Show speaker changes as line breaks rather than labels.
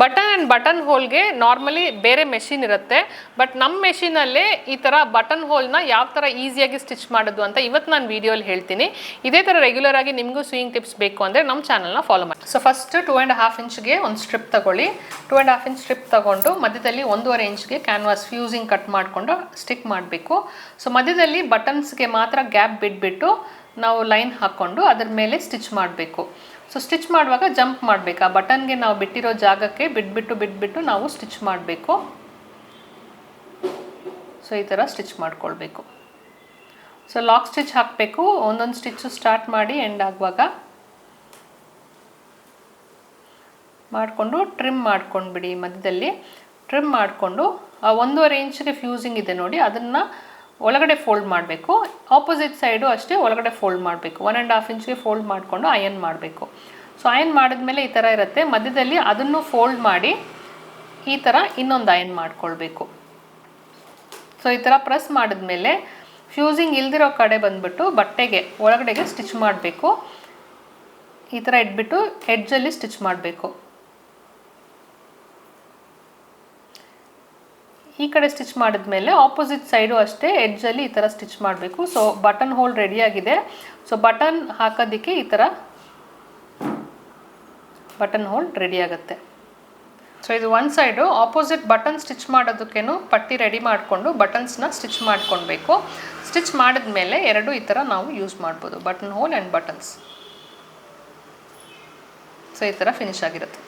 Button and button ಹೋಲ್ಗೆ normally ಬೇರೆ machine ಇರುತ್ತೆ. ಬಟ್ ನಮ್ಮ ಮೆಷಿನಲ್ಲೇ ಈ ಥರ ಬಟನ್ ಹೋಲ್ನ ಯಾವ ಥರ ಈಸಿಯಾಗಿ ಸ್ಟಿಚ್ ಮಾಡೋದು ಅಂತ ಇವತ್ತು ನಾನು ವೀಡಿಯೋಲಿ ಹೇಳ್ತೀನಿ. ಇದೇ ಥರ ರೆಗ್ಯುಲರ್ ಆಗಿ ನಿಮಗೂ ಸ್ವಿಂಗ್ ಟಿಪ್ಸ್ ಬೇಕು ಅಂದರೆ ನಮ್ಮ ಚಾನಲ್ನ ಫಾಲೋ ಮಾಡಿ. So first two and half ಇಂಚ್ಗೆ ಒಂದು ಸ್ಟ್ರಿಪ್ ತಗೊಳ್ಳಿ. Two and half inch strip ತಗೊಂಡು ಮಧ್ಯದಲ್ಲಿ ಒಂದೂವರೆ ಇಂಚ್ಗೆ ಕ್ಯಾನ್ವಾಸ್ ಫ್ಯೂಸಿಂಗ್ ಕಟ್ ಮಾಡಿಕೊಂಡು ಸ್ಟಿಕ್ ಮಾಡಬೇಕು. ಸೊ ಮಧ್ಯದಲ್ಲಿ ಬಟನ್ಸ್ಗೆ ಮಾತ್ರ ಗ್ಯಾಪ್ ಬಿಟ್ಬಿಟ್ಟು ನಾವು ಲೈನ್ ಹಾಕ್ಕೊಂಡು ಅದರ ಮೇಲೆ ಸ್ಟಿಚ್ ಮಾಡಬೇಕು. ಸೊ ಸ್ಟಿಚ್ ಮಾಡುವಾಗ ಜಂಪ್ ಮಾಡಬೇಕು. ಆ ಬಟನ್ಗೆ ನಾವು ಬಿಟ್ಟಿರೋ ಜಾಗಕ್ಕೆ ಬಿಟ್ಬಿಟ್ಟು ಬಿಟ್ಬಿಟ್ಟು ನಾವು ಸ್ಟಿಚ್ ಮಾಡಬೇಕು. ಸೊ ಈ ಥರ ಸ್ಟಿಚ್ ಮಾಡ್ಕೊಳ್ಬೇಕು. ಸೊ ಲಾಕ್ ಸ್ಟಿಚ್ ಹಾಕಬೇಕು. ಒಂದೊಂದು ಸ್ಟಿಚ್ಚು ಸ್ಟಾರ್ಟ್ ಮಾಡಿ ಎಂಡ್ ಆಗುವಾಗ ಮಾಡಿಕೊಂಡು ಟ್ರಿಮ್ ಮಾಡ್ಕೊಂಡ್ಬಿಡಿ ಮಧ್ಯದಲ್ಲಿ. ಟ್ರಿಮ್ ಮಾಡಿಕೊಂಡು ಒಂದೂವರೆ ಇಂಚಿಗೆ ಫ್ಯೂಸಿಂಗ್ ಇದೆ ನೋಡಿ. ಅದನ್ನು ಒಳಗಡೆ ಫೋಲ್ಡ್ ಮಾಡಬೇಕು. ಆಪೋಸಿಟ್ ಸೈಡು ಅಷ್ಟೇ ಒಳಗಡೆ ಫೋಲ್ಡ್ ಮಾಡಬೇಕು. ಒನ್ ಆ್ಯಂಡ್ ಹಾಫ್ ಇಂಚ್ಗೆ ಫೋಲ್ಡ್ ಮಾಡಿಕೊಂಡು ಅಯನ್ ಮಾಡಬೇಕು. ಸೊ ಅಯನ್ ಮಾಡಿದ್ಮೇಲೆ ಈ ಥರ ಇರುತ್ತೆ. ಮಧ್ಯದಲ್ಲಿ ಅದನ್ನು ಫೋಲ್ಡ್ ಮಾಡಿ ಈ ಥರ ಇನ್ನೊಂದು ಅಯನ್ ಮಾಡ್ಕೊಳ್ಬೇಕು. ಸೊ ಈ ಥರ ಪ್ರೆಸ್ ಮಾಡಿದ್ಮೇಲೆ ಫ್ಯೂಸಿಂಗ್ ಇಲ್ದಿರೋ ಕಡೆ ಬಂದುಬಿಟ್ಟು ಬಟ್ಟೆಗೆ, ಒಳಗಡೆಗೆ ಸ್ಟಿಚ್ ಮಾಡಬೇಕು. ಈ ಥರ ಇಟ್ಬಿಟ್ಟು ಹೆಡ್ಜಲ್ಲಿ ಸ್ಟಿಚ್ ಮಾಡಬೇಕು. ಈ ಕಡೆ ಸ್ಟಿಚ್ ಮಾಡಿದ್ಮೇಲೆ ಆಪೋಸಿಟ್ ಸೈಡು ಅಷ್ಟೇ ಎಡ್ಜಲ್ಲಿ ಈ ಥರ ಸ್ಟಿಚ್ ಮಾಡಬೇಕು. ಸೊ ಬಟನ್ ಹೋಲ್ ರೆಡಿಯಾಗಿದೆ ಸೊ ಬಟನ್ ಹಾಕೋದಕ್ಕೆ ಈ ಥರ ಬಟನ್ ಹೋಲ್ ರೆಡಿ ಆಗುತ್ತೆ. ಸೊ ಇದು one side opposite button stitch ಮಾಡೋದಕ್ಕೇನು ಪಟ್ಟಿ ರೆಡಿ ಮಾಡಿಕೊಂಡು ಬಟನ್ಸ್ನ ಸ್ಟಿಚ್ ಮಾಡ್ಕೊಳ್ಬೇಕು. ಸ್ಟಿಚ್ ಮಾಡಿದ್ಮೇಲೆ ಎರಡು ಈ ಥರ ನಾವು ಯೂಸ್ ಮಾಡ್ಬೋದು. Button hole and buttons so ಈ ಥರ ಫಿನಿಶ್ ಆಗಿರುತ್ತೆ.